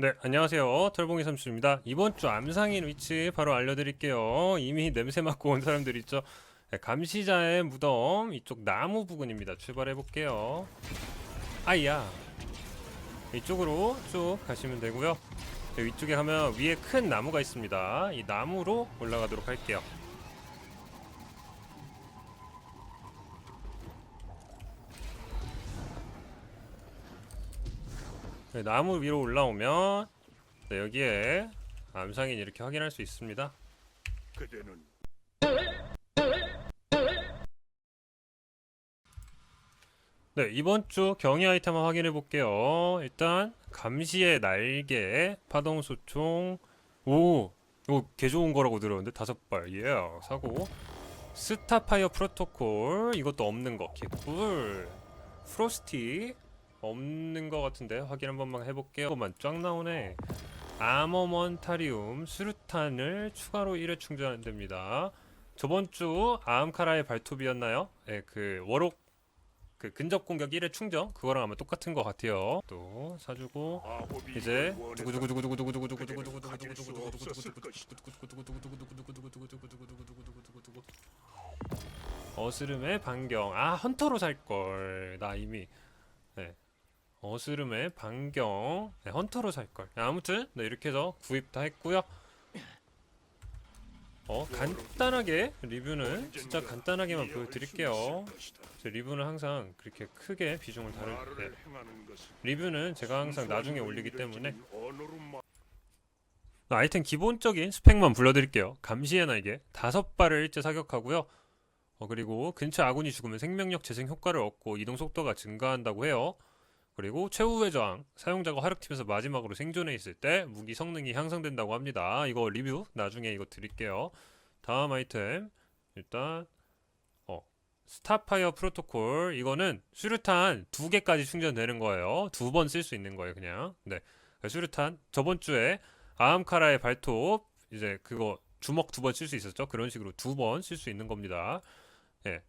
네, 안녕하세요. 털봉이 삼촌입니다. 이번 주 암상인 위치 바로 알려드릴게요. 이미 냄새 맡고 온 사람들 있죠? 네, 감시자의 무덤 이쪽 나무 부근입니다. 출발해 볼게요. 아이야. 이쪽으로 쭉 가시면 되고요. 네, 위쪽에 가면 위에 큰 나무가 있습니다. 이 나무로 올라가도록 할게요. 나무 위로 올라오면 네, 여기에 암상인 이렇게 확인할 수 있습니다. 그대는 네, 이번 주 경위 아이템 한번 확인해 볼게요. 일단 감시의 날개, 파동소총, 오, 이거 개 좋은 거라고 들었는데 다섯 발, 예, 사고. 스타파이어 프로토콜 이것도 없는 거, 개꿀. 프로스티 없는 거 같은데 확인 한 번만 해볼게요. 이거만 쫙 나오네. 아머먼타리움 수류탄을 추가로 1회 충전됩니다. 저번 주 아암카라의 발톱이었나요? 예, 그 워록 그 근접 공격 1회 충전 그거랑 아마 똑같은 것 같아요. 또 사주고 이제. 어스름의 반경 아 헌터로 살걸 나 이미 네 어스름의 반경 네, 헌터로 살걸 아무튼 네 이렇게 해서 구입 다 했고요 어 간단하게 리뷰는 진짜 간단하게만 보여드릴게요 제 리뷰는 항상 그렇게 크게 비중을 다룰 때 리뷰는 제가 항상 나중에 올리기 때문에 아이템 기본적인 스펙만 불러드릴게요. 감시의 날개 다섯 발을 일제 사격하고요. 어, 그리고 근처 아군이 죽으면 생명력 재생 효과를 얻고 이동 속도가 증가한다고 해요. 그리고 최후의 저항 사용자가 화력팀에서 마지막으로 생존해 있을 때 무기 성능이 향상된다고 합니다. 이거 리뷰 나중에 이거 드릴게요. 다음 아이템 일단 어 스타파이어 프로토콜 이거는 수류탄 두 개까지 충전되는 거예요. 두 번 쓸 수 있는 거예요, 그냥. 네. 수류탄 저번 주에 아암카라의 발톱 이제 그거 주먹 두 번 쓸 수 있었죠. 그런 식으로 두 번 쓸 수 있는 겁니다. 예.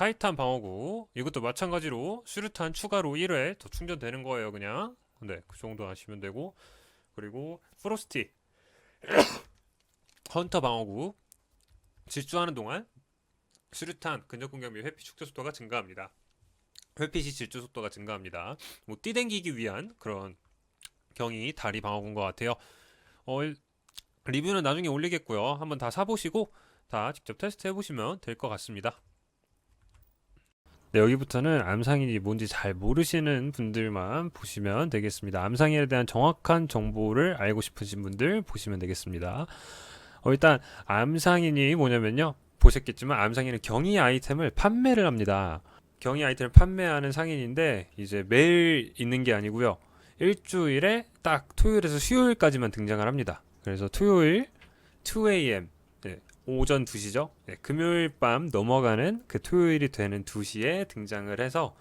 타이탄 방어구 이것도 마찬가지로 수류탄 추가로 1회 더 충전되는 거예요, 그냥. 네, 그 정도 아시면 되고 그리고 프로스티 헌터 방어구 질주하는 동안 수류탄 근접 공격 및 회피 축소 속도가 증가합니다. 회피 시 질주 속도가 증가합니다. 뭐 뛰댕기기 위한 그런 경이 다리 방어구인 것 같아요. 어, 일- 리뷰는 나중에 올리겠고요. 한번 다 사보시고 다 직접 테스트 해보시면 될 것 같습니다. 네, 여기부터는 암상인이 뭔지 잘 모르시는 분들만 보시면 되겠습니다. 암상인에 대한 정확한 정보를 알고 싶으신 분들 보시면 되겠습니다. 어, 일단 암상인이 뭐냐면요. 보셨겠지만 암상인은 경이 아이템을 판매를 합니다. 경이 아이템을 판매하는 상인인데 이제 매일 있는 게 아니고요. 일주일에 딱 토요일에서 수요일까지만 등장을 합니다. 그래서 토요일 2am 네, 오전 2시죠. 네, 금요일 밤 넘어가는 그 토요일이 되는 2시에 등장을 해서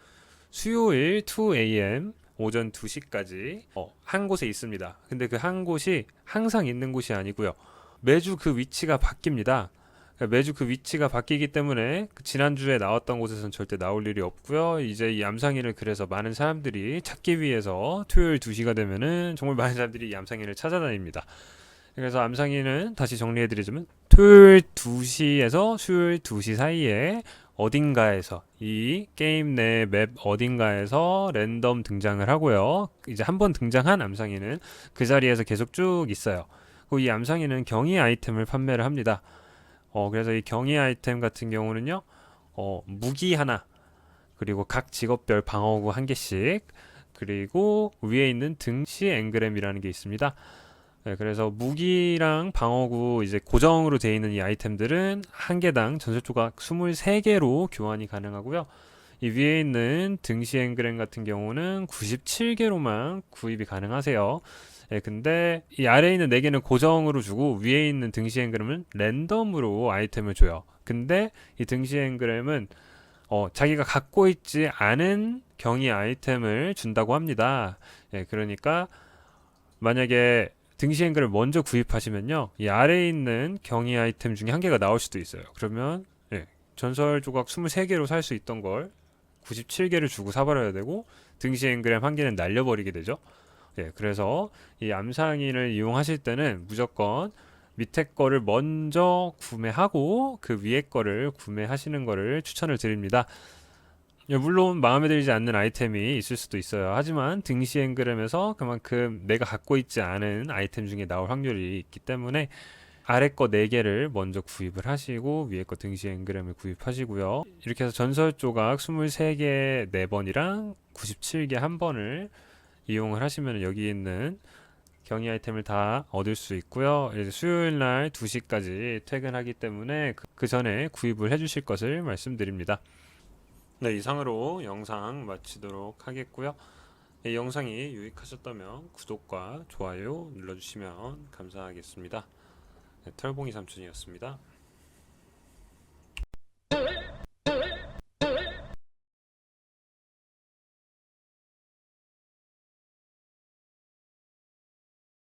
수요일 2am 오전 2시까지 어, 한 곳에 있습니다. 근데 그 한 곳이 항상 있는 곳이 아니고요. 매주 그 위치가 바뀝니다. 그러니까 매주 그 위치가 바뀌기 때문에 그 지난주에 나왔던 곳에서는 절대 나올 일이 없고요. 이제 이 암상인을 그래서 많은 사람들이 찾기 위해서 토요일 2시가 되면은 정말 많은 사람들이 이 암상인을 찾아다닙니다. 그래서 암상인은 다시 정리해드리자면 토요일 2시에서 수요일 2시 사이에 어딘가에서 이 게임 내 맵 어딘가에서 랜덤 등장을 하고요. 이제 한 번 등장한 암상인은 그 자리에서 계속 쭉 있어요. 그리고 이 암상인은 경이 아이템을 판매를 합니다. 어, 그래서 이 경이 아이템 같은 경우는요, 어, 무기 하나, 그리고 각 직업별 방어구 한 개씩, 그리고 위에 있는 등시 앵그램이라는 게 있습니다. 네, 그래서 무기랑 방어구 이제 고정으로 되어 있는 이 아이템들은 한 개당 전설 조각 23개로 교환이 가능하고요. 이 위에 있는 등시 앵그램 같은 경우는 97개로만 구입이 가능하세요. 예, 근데 이 아래에 있는 4개는 고정으로 주고 위에 있는 등시 앵그램은 랜덤으로 아이템을 줘요. 근데 이 등시 앵그램은 어, 자기가 갖고 있지 않은 경이 아이템을 준다고 합니다. 예, 그러니까 만약에 등시 앵글을 먼저 구입하시면요. 이 아래에 있는 경이 아이템 중에 한 개가 나올 수도 있어요. 그러면 예, 전설 조각 23개로 살 수 있던 걸 97개를 주고 사버려야 되고 등시 앵그램 한 개는 날려버리게 되죠. 예, 그래서 이 암상인을 이용하실 때는 무조건 밑에 거를 먼저 구매하고 그 위에 거를 구매하시는 거를 추천을 드립니다. 예, 물론 마음에 들지 않는 아이템이 있을 수도 있어요. 하지만 등시 앵그램에서 그만큼 내가 갖고 있지 않은 아이템 중에 나올 확률이 있기 때문에 아래 거 4개를 먼저 구입을 하시고 위에 거 등시 앵그램을 구입하시고요. 이렇게 해서 전설 조각 23개 4번이랑 97개 1번을 이용을 하시면 여기 있는 경이 아이템을 다 얻을 수 있고요. 이제 수요일 날 2시까지 퇴근하기 때문에 그- 그 전에 구입을 해주실 것을 말씀드립니다. 네, 이상으로 영상 마치도록 하겠고요. 이 영상이 유익하셨다면 구독과 좋아요 눌러주시면 감사하겠습니다. 네, 털봉이 삼촌이었습니다.